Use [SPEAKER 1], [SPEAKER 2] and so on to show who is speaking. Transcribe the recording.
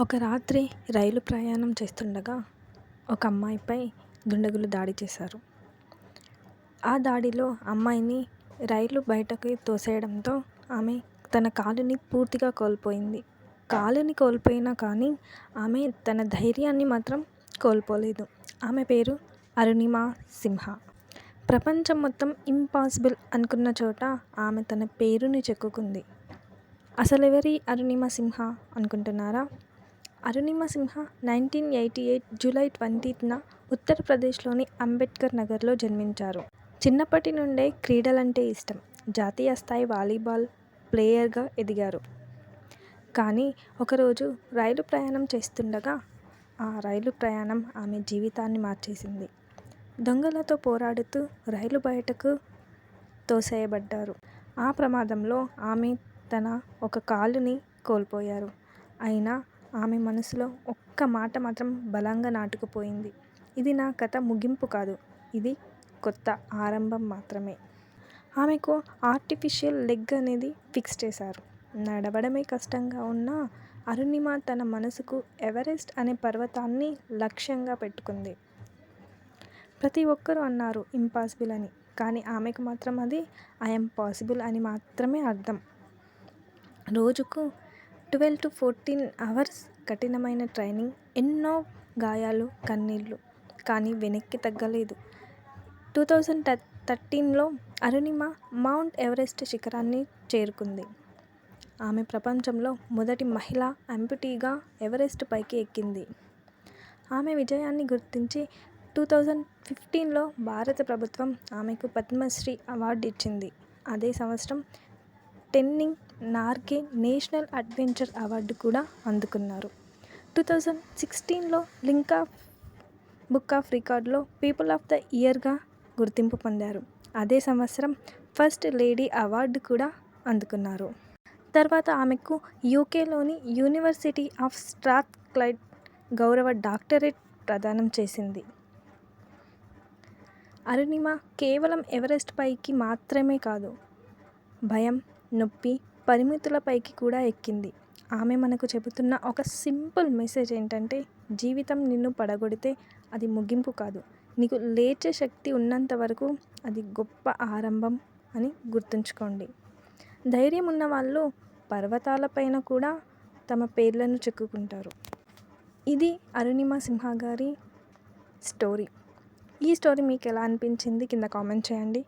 [SPEAKER 1] ఒక రాత్రి రైలు ప్రయాణం చేస్తుండగా ఒక అమ్మాయిపై దుండగులు దాడి చేశారు. ఆ దాడిలో అమ్మాయిని రైలు బయటకి తోసేయడంతో ఆమె తన కాలుని పూర్తిగా కోల్పోయింది. కాలుని కోల్పోయినా కానీ ఆమె తన ధైర్యాన్ని మాత్రం కోల్పోలేదు. ఆమె పేరు అరుణిమ సింహ. ప్రపంచం మొత్తం ఇంపాసిబుల్ అనుకున్న చోట ఆమె తన పేరుని చెక్కుకుంది. అసలెవరి అరుణిమ సింహ అనుకుంటున్నారా? Arunima Sinha nineteen eighty eight July ట్వంటీత్న ఉత్తరప్రదేశ్లోని అంబేద్కర్ నగర్లో జన్మించారు. చిన్నప్పటి నుండే క్రీడలంటే ఇష్టం. జాతీయ స్థాయి వాలీబాల్ ప్లేయర్గా ఎదిగారు. కానీ ఒకరోజు రైలు ప్రయాణం చేస్తుండగా ఆ రైలు ప్రయాణం ఆమె జీవితాన్ని మార్చేసింది. దొంగలతో పోరాడుతూ రైలు బయటకు తోసేయబడ్డారు. ఆ ప్రమాదంలో ఆమె తన ఒక కాలుని కోల్పోయారు. అయినా ఆమె మనసులో ఒక్క మాట మాత్రం బలంగా నాటుకుపోయింది. ఇది నా కథ ముగింపు కాదు. ఇది కొత్త ఆరంభం మాత్రమే. ఆమెకు ఆర్టిఫిషియల్ లెగ్ అనేది ఫిక్స్ చేశారు. నడవడమే కష్టంగా ఉన్న అరుణిమ తన మనసుకు ఎవరెస్ట్ అనే పర్వతాన్ని లక్ష్యంగా పెట్టుకుంది. ప్రతి ఒక్కరూ అన్నారు ఇంపాసిబుల్ అని. కానీ ఆమెకు మాత్రం అది ఐఎమ్ పాసిబుల్ అని మాత్రమే అర్థం. రోజుకు ట్వెల్వ్ టు ఫోర్టీన్ అవర్స్ కఠినమైన ట్రైనింగ్. ఎన్నో గాయాలు కన్నీళ్ళు కానీ వెనక్కి తగ్గలేదు. టూ థౌజండ్ థర్టీన్లో అరుణిమ మౌంట్ ఎవరెస్ట్ శిఖరాన్ని చేరుకుంది. ఆమె ప్రపంచంలో మొదటి మహిళ అంపుటీగా ఎవరెస్ట్ పైకి ఎక్కింది. ఆమె విజయాన్ని గుర్తించి టూ థౌజండ్ ఫిఫ్టీన్లో భారత ప్రభుత్వం ఆమెకు పద్మశ్రీ అవార్డు ఇచ్చింది. అదే సంవత్సరం Tenzing Norgay national adventure award కూడా అందుకున్నారు. టూ థౌజండ్ సిక్స్టీన్లో లింకా బుక్ ఆఫ్ రికార్డ్లో పీపుల్ ఆఫ్ ద ఇయర్గా గుర్తింపు పొందారు. అదే సంవత్సరం ఫస్ట్ లేడీ అవార్డు కూడా అందుకున్నారు. తర్వాత ఆమెకు యూకేలోని యూనివర్సిటీ ఆఫ్ స్ట్రాత్ క్లైడ్ గౌరవ డాక్టరేట్ ప్రదానం చేసింది. అరుణిమ కేవలం ఎవరెస్ట్ పైకి మాత్రమే కాదు భయం నొప్పి పరిమితులపైకి కూడా ఎక్కింది. ఆమె మనకు చెబుతున్న ఒక సింపుల్ మెసేజ్ ఏంటంటే జీవితం నిన్ను పడగొడితే అది ముగింపు కాదు. నీకు లేచే శక్తి ఉన్నంత వరకు అది గొప్ప ఆరంభం అని గుర్తుంచుకోండి. ధైర్యం ఉన్న వాళ్ళు పర్వతాలపైన కూడా తమ పేర్లను చెక్కుకుంటారు. ఇది అరుణిమ సింహ గారి స్టోరీ. ఈ స్టోరీ మీకు ఎలా అనిపించింది? కింద కామెంట్ చేయండి.